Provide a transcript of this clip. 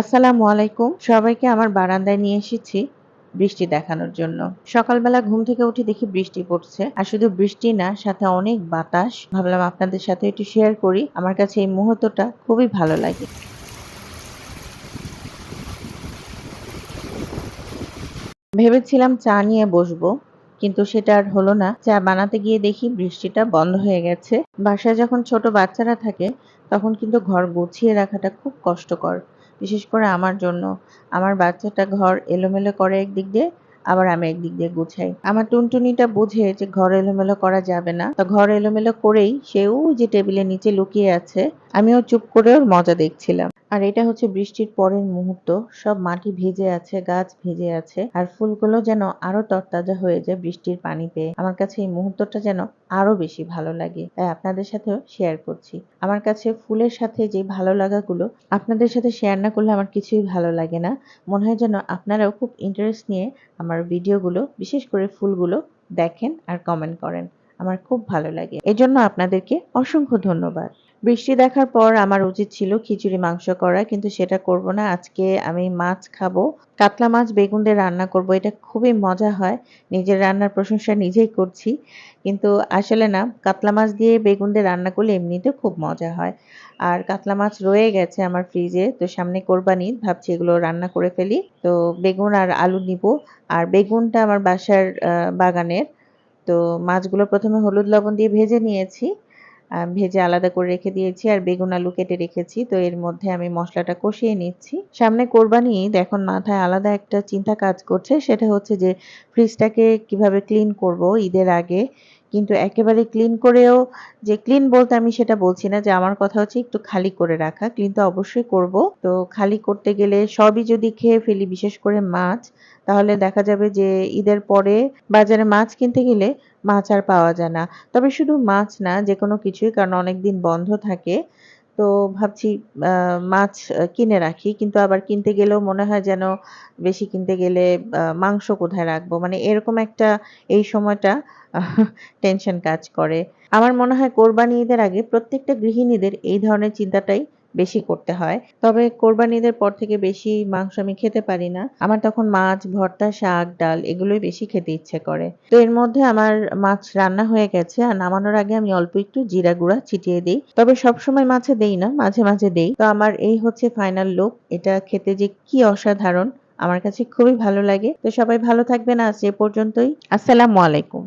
আসসালামু আলাইকুম। সবাইকে আমার বারান্দায় নিয়ে এসেছি বৃষ্টি দেখানোর জন্য। সকালবেলা ঘুম থেকে উঠে দেখি বৃষ্টি পড়ছে। আর শুধু বৃষ্টি না, সাথে অনেক বাতাস। ভাবলাম আপনাদের সাথে একটু শেয়ার করি। আমার কাছে এই মুহূর্তটা খুবই ভালো লাগে। ভেবেছিলাম চা নিয়ে বসবো, কিন্তু সেটা আর হলো না। চা বানাতে গিয়ে দেখি বৃষ্টিটা বন্ধ হয়ে গেছে। বাসায় যখন ছোট বাচ্চারা থাকে, তখন কিন্তু ঘর গুছিয়ে রাখাটা খুব কষ্টকর। বিশেষ করে আমার জন্য। আমার বাচ্চাটা ঘর এলোমেলো করে একদিক দিয়ে, আবার আমি একদিক দিয়ে গুছাই। আমার টুনটুনিটা বোঝে যে ঘর এলোমেলো করা যাবে না। তো ঘর এলোমেলো করেই সেও যে টেবিলের নিচে লুকিয়ে আছে, আমিও চুপ করে ওর মজা দেখছিলাম। আর এটা হচ্ছে বৃষ্টির পরের মুহূর্ত। সব মাটি ভিজে আছে, গাছ ভিজে আছে, আর ফুলগুলো যেন আরও তরতাজা হয়ে যায় বৃষ্টির পানি পেয়ে আমার কাছে এই মুহূর্তটা যেন আরও বেশি ভালো লাগে, তাই আপনাদের সাথেও শেয়ার করছি। আমার কাছে ফুলের সাথে যে ভালো লাগাগুলো, আপনাদের সাথে শেয়ার না করলে আমার কিছুই ভালো লাগে না। মনে হয় যেন আপনারাও খুব ইন্টারেস্ট নিয়ে আমার ভিডিওগুলো বিশেষ করে ফুলগুলো দেখেন আর কমেন্ট করেন। আমার খুব ভালো লাগে। এজন্য আপনাদেরকে অসংখ্য ধন্যবাদ। বৃষ্টি দেখার পর আমার উচিত ছিল খিচুড়ি, মাংস করা, কিন্তু সেটা করব না। আজকে আমি মাছ খাব, কাতলা মাছ বেগুন দিয়ে রান্না করব, এটা খুবই মজা হয়। নিজের রান্নার প্রশংসা নিজেই করছি। কিন্তু আসলে না, কাতলা মাছ দিয়ে বেগুন দিয়ে রান্না করলে এমনিতে খুব মজা হয়। আর কাতলা মাছ রয়ে গেছে আমার ফ্রিজে, তো সামনে কোরবানি, ভাবছি এগুলো রান্না করে ফেলি। তো বেগুন আর আলু নিব। আর বেগুনটা আমার বাসার বাগানের তো মাছগুলো প্রথমে হলুদ লবণ দিয়ে ভেজে নিয়েছি। ভেজে আলাদা করে রেখে দিয়েছি আর বেগুন আলু কেটে রেখেছি। তো এর মধ্যে আমি মশলাটা কষিয়ে নিচ্ছি। সামনে কোরবানি এখন মাথায় আলাদা একটা চিন্তা কাজ করছে। সেটা হচ্ছে যে ফ্রিজটাকে কীভাবে ক্লিন করব ঈদের আগে? কিন্তু একেবারে ক্লিন করেও, যে ক্লিন বলতে আমি সেটা বলছি না, যে আমার কথা হচ্ছে একটু খালি করে রাখা। ক্লিন তো অবশ্যই করব। তো খালি করতে গেলে সবই যদি খেয়ে ফেলি, বিশেষ করে মাছ, তাহলে দেখা যাবে যে ঈদের পরে বাজারে মাছ কিনতে গেলে মাছ আর পাওয়া যায় না। তবে শুধু মাছ না যে কোনো কিছুই, কারণ অনেকদিন বন্ধ থাকে। তো ভাবছি মাছ কিনে রাখি। কিন্তু আবার কিনতে গেলেও মনে হয় যেন বেশি কিনতে গেলে মাংস কোথায় রাখব? মানে এরকম একটা এই সময়টা টেনশন কাজ করে। আমার মনে হয় কোরবানি ঈদের আগে প্রত্যেকটা গৃহিণীদের এই ধরনের চিন্তাটাই বেশি করতে হয়। তবে কোরবানি ঈদের পর থেকে বেশি মাংস আমি খেতে পারি না। আমার তখন মাছ, ভর্তা, শাক, ডাল এগুলোই বেশি খেতে ইচ্ছে করে। তো এর মধ্যে আমার মাছ রান্না হয়ে গেছে আর নামানোর আগে আমি অল্প একটু জিরা গুঁড়া ছিটিয়ে দিই। তবে সবসময় মাছে দেই না, মাঝে মাঝে দেই। তো আমার এই হচ্ছে ফাইনাল লুক এটা খেতে যে কি অসাধারণ, আমার কাছে খুবই ভালো লাগে। তো সবাই ভালো থাকবেন। আজ এ পর্যন্তই। আসসালামু আলাইকুম।